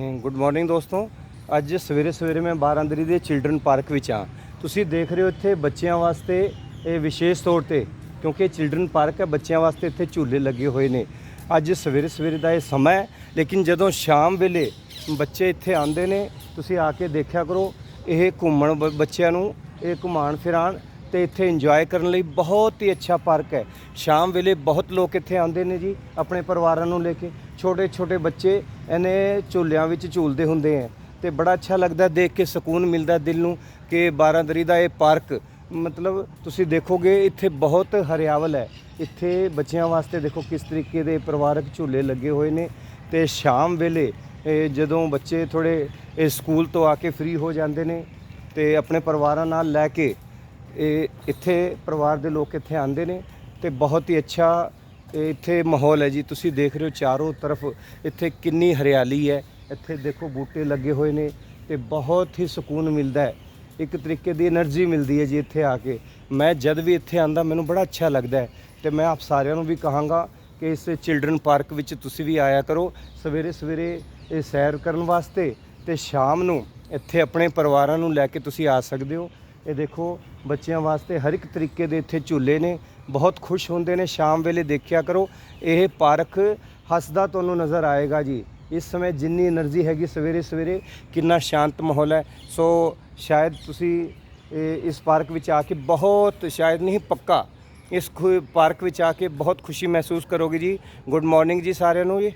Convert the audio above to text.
Good morning ਦੋਸਤੋ। ਅੱਜ ਸਵੇਰੇ ਸਵੇਰੇ ਮੈਂ ਬਾਰਾਂਦਰੀ ਦੇ ਚਿਲਡਰਨ ਪਾਰਕ ਵਿੱਚ ਆ ਤੁਸੀਂ ਦੇਖ ਰਹੇ ਹੋ ਇੱਥੇ ਬੱਚਿਆਂ ਵਾਸਤੇ ਇਹ ਵਿਸ਼ੇਸ਼ ਤੌਰ ਤੇ, ਕਿਉਂਕਿ ਚਿਲਡਰਨ ਪਾਰਕ ਹੈ, ਬੱਚਿਆਂ ਵਾਸਤੇ ਇੱਥੇ ਝੂਲੇ ਲੱਗੇ ਹੋਏ ਨੇ। ਅੱਜ ਸਵੇਰੇ ਸਵੇਰੇ ਦਾ ਇਹ ਸਮਾਂ ਹੈ, ਲੇਕਿਨ ਜਦੋਂ ਸ਼ਾਮ ਵੇਲੇ ਬੱਚੇ ਇੱਥੇ ਆਉਂਦੇ ਨੇ, ਤੁਸੀਂ ਆ ਕੇ ਦੇਖਿਆ ਕਰੋ, ਇਹ ਘੁੰਮਣ ਬ- ਬੱਚਿਆਂ ਨੂੰ, ਇਹ ਘੁਮਾਣ ਫਿਰਾਣ ਤੇ ਇੱਥੇ ਇੰਜੋਏ ਕਰਨ ਲਈ ਬਹੁਤ ਹੀ ਅੱਛਾ ਪਾਰਕ ਹੈ। ਸ਼ਾਮ ਵੇਲੇ ਬਹੁਤ ਲੋਕ ਇੱਥੇ ਆਉਂਦੇ ਨੇ ਜੀ, ਆਪਣੇ ਪਰਿਵਾਰਾਂ ਨੂੰ ਲੈ ਕੇ। ਛੋਟੇ ਛੋਟੇ ਬੱਚੇ ਇਹਨੇ ਝੂਲਿਆਂ ਵਿੱਚ ਝੂਲਦੇ ਹੁੰਦੇ ਹੈ ਤੇ ਬੜਾ ਅੱਛਾ ਲੱਗਦਾ ਦੇਖ ਕੇ ਸਕੂਨ ਮਿਲਦਾ ਦਿਲ ਨੂੰ ਕਿ ਬਾਰਾਂਦਰੀ ਦਾ ਇਹ ਪਾਰਕ, ਮਤਲਬ ਤੁਸੀਂ ਦੇਖੋਗੇ ਇੱਥੇ ਬਹੁਤ ਹਰਿਆਵਲ ਹੈ। ਇੱਥੇ ਬੱਚਿਆਂ ਵਾਸਤੇ ਦੇਖੋ ਕਿਸ ਤਰੀਕੇ ਦੇ ਪਰਿਵਾਰਕ ਝੂਲੇ ਲੱਗੇ ਹੋਏ ਨੇ। ਤੇ ਸ਼ਾਮ ਵੇਲੇ ਜਦੋਂ ਬੱਚੇ ਥੋੜੇ ਸਕੂਲ ਤੋਂ ਆ ਕੇ ਫ੍ਰੀ ਹੋ ਜਾਂਦੇ ਨੇ ਤੇ ਆਪਣੇ ਪਰਿਵਾਰਾਂ ਨਾਲ ਲੈ ਕੇ ਇਹ ਇੱਥੇ ਪਰਿਵਾਰ ਦੇ ਲੋਕ ਇੱਥੇ ਆਉਂਦੇ ਨੇ ਤੇ ਬਹੁਤ ਹੀ ਅੱਛਾ ਤੇ ਇੱਥੇ ਮਾਹੌਲ ਹੈ ਜੀ। ਤੁਸੀਂ ਦੇਖ ਰਹੇ ਹੋ ਚਾਰੋਂ ਤਰਫ ਇੱਥੇ ਕਿੰਨੀ ਹਰਿਆਲੀ ਹੈ। ਇੱਥੇ ਦੇਖੋ ਬੂਟੇ ਲੱਗੇ ਹੋਏ ਨੇ ਤੇ ਬਹੁਤ ਹੀ ਸਕੂਨ ਮਿਲਦਾ ਹੈ। ਇੱਕ ਤਰੀਕੇ ਦੀ એનર્ਜੀ ਮਿਲਦੀ ਹੈ ਜੀ ਇੱਥੇ ਆ ਕੇ। ਮੈਂ ਜਦ ਵੀ ਇੱਥੇ ਆਂਦਾ, ਮੈਨੂੰ ਬੜਾ ਅੱਛਾ ਲੱਗਦਾ ਹੈ ਤੇ ਮੈਂ ਆਪ ਸਾਰਿਆਂ ਨੂੰ ਵੀ ਕਹਾਂਗਾ ਕਿ ਇਸ ਚਿਲਡਰਨ ਪਾਰਕ ਵਿੱਚ ਤੁਸੀਂ ਵੀ ਆਇਆ ਕਰੋ। ਸਵੇਰੇ ਸਵੇਰੇ ਇਹ ਸੈਰ ਕਰਨ ਵਾਸਤੇ ਤੇ ਸ਼ਾਮ ਨੂੰ ਇੱਥੇ ਆਪਣੇ ਪਰਿਵਾਰਾਂ ਨੂੰ ਲੈ ਕੇ ਤੁਸੀਂ ਆ ਸਕਦੇ ਹੋ। ਇਹ ਦੇਖੋ ਬੱਚਿਆਂ ਵਾਸਤੇ ਹਰ ਇੱਕ ਤਰੀਕੇ ਦੇ ਇੱਥੇ ਝੂਲੇ ਨੇ। ਬਹੁਤ ਖੁਸ਼ ਹੁੰਦੇ ਨੇ, ਸ਼ਾਮ ਵੇਲੇ ਦੇਖਿਆ ਕਰੋ, ਇਹ ਪਾਰਕ ਹੱਸਦਾ ਤੁਹਾਨੂੰ ਨਜ਼ਰ ਆਏਗਾ ਜੀ। ਇਸ ਸਮੇਂ ਜਿੰਨੀ એનર્ਜੀ ਹੈਗੀ, ਸਵੇਰੇ ਸਵੇਰੇ ਕਿੰਨਾ ਸ਼ਾਂਤ ਮਾਹੌਲ ਹੈ। ਸੋ ਸ਼ਾਇਦ ਤੁਸੀਂ ਇਸ ਪਾਰਕ ਵਿੱਚ ਆ ਕੇ ਬਹੁਤ, ਸ਼ਾਇਦ ਨਹੀਂ, ਪੱਕਾ ਇਸ ਪਾਰਕ ਵਿੱਚ ਆ ਕੇ ਬਹੁਤ ਖੁਸ਼ੀ ਮਹਿਸੂਸ ਕਰੋਗੇ ਜੀ। ਗੁੱਡ ਮਾਰਨਿੰਗ ਜੀ ਸਾਰਿਆਂ ਨੂੰ ਜੀ।